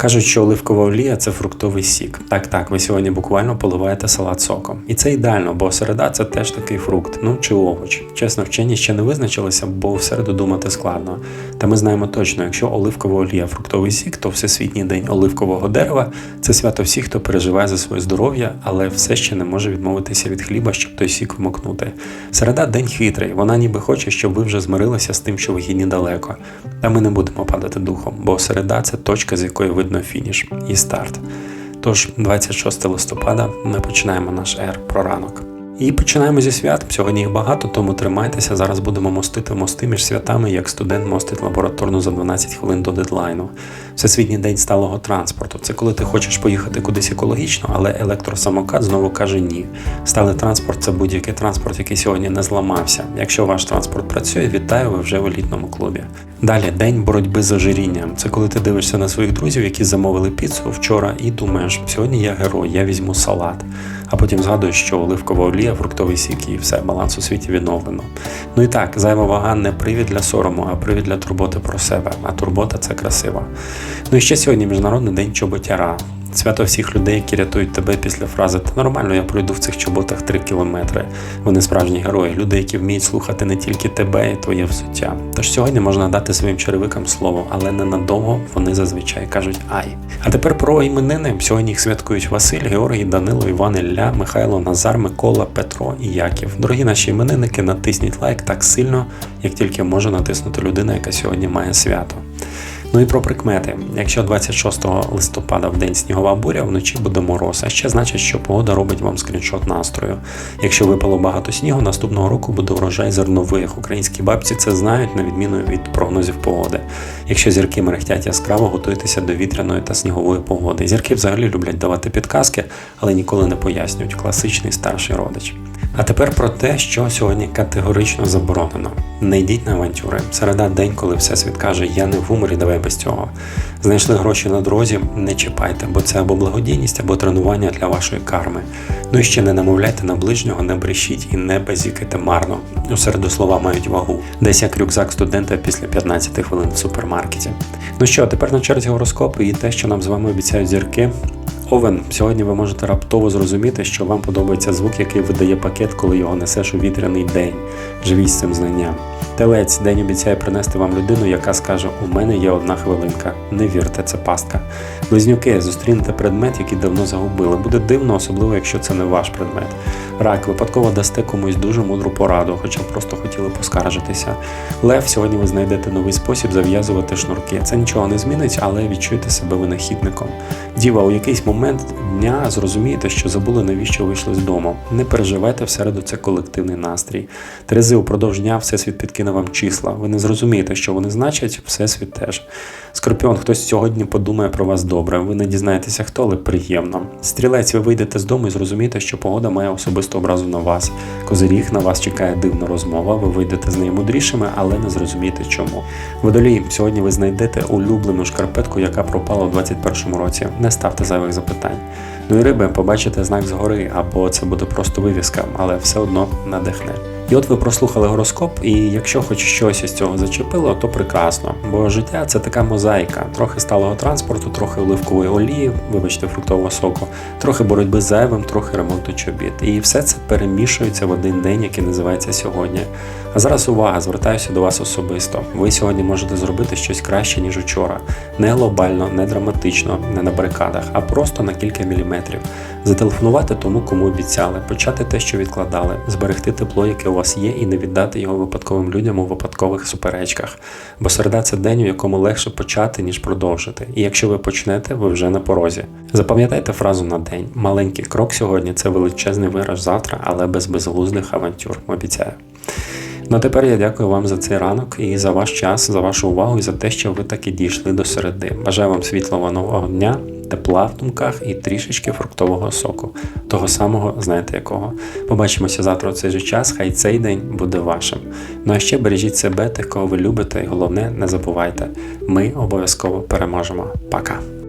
Кажуть, що оливкова олія це фруктовий сік. Так, так, ви сьогодні буквально поливаєте салат соком. І це ідеально, бо середа це теж такий фрукт, ну чи овоч. Чесно, вчені ще не визначилися, бо в середу думати складно. Та ми знаємо точно, якщо оливкова олія фруктовий сік, то всесвітній день оливкового дерева це свято всіх, хто переживає за своє здоров'я, але все ще не може відмовитися від хліба, щоб той сік вмокнути. Середа день хитрий, вона ніби хоче, щоб ви вже змирилися з тим, що вигідні далеко. Та ми не будемо падати духом, бо середа це точка, з якої видно фініш і старт. Тож, 26 листопада ми починаємо наш ер про ранок. І починаємо зі свят. Сьогодні їх багато, тому тримайтеся. Зараз будемо мостити мости між святами, як студент мостить лабораторну за 12 хвилин до дедлайну. Всесвітній день сталого транспорту. Це коли ти хочеш поїхати кудись екологічно, але електросамокат знову каже ні. Сталий транспорт це будь-який транспорт, який сьогодні не зламався. Якщо ваш транспорт працює, вітаю, ви вже в елітному клубі. Далі день боротьби з ожирінням. Це коли ти дивишся на своїх друзів, які замовили піцу вчора, і думаєш, сьогодні я герой, я візьму салат. А потім згадуєш, що оливкова олія, фруктовий сік і все, баланс у світі відновлено. Ну і так, зайва вага не привід для сорому, а привід для турботи про себе. А турбота це красива. Ну і ще сьогодні Міжнародний день чоботяра. Свято всіх людей, які рятують тебе після фрази Та нормально, я пройду в цих чоботах 3 кілометри. Вони справжні герої, люди, які вміють слухати не тільки тебе і твоє взуття. Тож сьогодні можна дати своїм черевикам слово, але ненадовго вони зазвичай кажуть ай. А тепер про іменини. Сьогодні їх святкують Василь, Георгій, Данило, Іван, Ілля, Михайло, Назар, Микола, Петро і Яків. Дорогі наші іменинники, натисніть лайк так сильно, як тільки може натиснути людина, яка сьогодні має свято. Ну і про прикмети. Якщо 26 листопада в день снігова буря, вночі буде мороз, а ще значить, що погода робить вам скріншот настрою. Якщо випало багато снігу, наступного року буде врожай зернових. Українські бабці це знають на відміну від прогнозів погоди. Якщо зірки мерехтять яскраво, готуйтеся до вітряної та снігової погоди. Зірки взагалі люблять давати підказки, але ніколи не пояснюють. Класичний старший родич. А тепер про те, що сьогодні категорично заборонено. Не йдіть на авантюри. Середа день, коли всесвіт каже, я не в гуморі, давай без цього. Знайшли гроші на дорозі, не чіпайте, бо це або благодійність, або тренування для вашої карми. Ну і ще не намовляйте на ближнього, не брешіть і не базікайте марно. У середу слова мають вагу. Десь як рюкзак студента після 15 хвилин в супермаркеті. Ну що, тепер на черзі гороскопи і те, що нам з вами обіцяють зірки. Овен, сьогодні ви можете раптово зрозуміти, що вам подобається звук, який видає пакет, коли його несеш у вітряний день. Живіть з цим знанням. Телець день обіцяє принести вам людину, яка скаже: У мене є одна хвилинка. Не вірте, це пастка. Близнюки, зустрінете предмет, який давно загубили. Буде дивно, особливо якщо це не ваш предмет. Рак, випадково дасте комусь дуже мудру пораду, хоча просто хотіли поскаржитися. Лев, сьогодні ви знайдете новий спосіб зав'язувати шнурки. Це нічого не змінить, але відчуєте себе винахідником. Діва, у якийсь момент дня зрозумієте, що забули, навіщо вийшли з дому. Не переживайте всереду, це колективний настрій. Терези, упродовж дня всесвіт підкине вам числа. Ви не зрозумієте, що вони значать, всесвіт теж. Скорпіон, хтось сьогодні подумає про вас добре. Ви не дізнаєтеся, хто, але приємно. Стрілець, ви вийдете з дому і зрозумієте, що погода має особисту образу на вас. Козиріг на вас чекає дивна розмова. Ви вийдете з нею мудрішими, але не зрозумієте чому. Водолій, сьогодні ви знайдете улюблену шкарпетку, яка пропала у 2021 році. Ставте зайвих запитань. Ну і риби, побачите знак згори, або це буде просто вивіска, але все одно надихне. І от ви прослухали гороскоп, і якщо хоч щось із цього зачепило, то прекрасно. Бо життя це така мозаїка, трохи сталого транспорту, трохи оливкової олії, вибачте, фруктового соку, трохи боротьби з зайвим, трохи ремонту чобіт. І все це перемішується в один день, який називається сьогодні. А зараз увага, звертаюся до вас особисто. Ви сьогодні можете зробити щось краще, ніж учора. Не глобально, не драматично, не на барикадах, а просто на кілька міліметрів. Зателефонувати тому, кому обіцяли, почати те, що відкладали, зберегти тепло, яке у вас є, і не віддати його випадковим людям у випадкових суперечках. Бо середа це день, у якому легше почати, ніж продовжити. І якщо ви почнете, ви вже на порозі. Запам'ятайте фразу на день. Маленький крок сьогодні це величезний вираж завтра, але без безглуздих авантюр. Обіцяю. Ну а тепер я дякую вам за цей ранок і за ваш час, за вашу увагу і за те, що ви таки дійшли до середи. Бажаю вам світлого нового дня, тепла в думках і трішечки фруктового соку. Того самого, знаєте якого. Побачимося завтра у цей же час, хай цей день буде вашим. Ну а ще бережіть себе, тих, кого ви любите, і головне, не забувайте, ми обов'язково переможемо. Пока!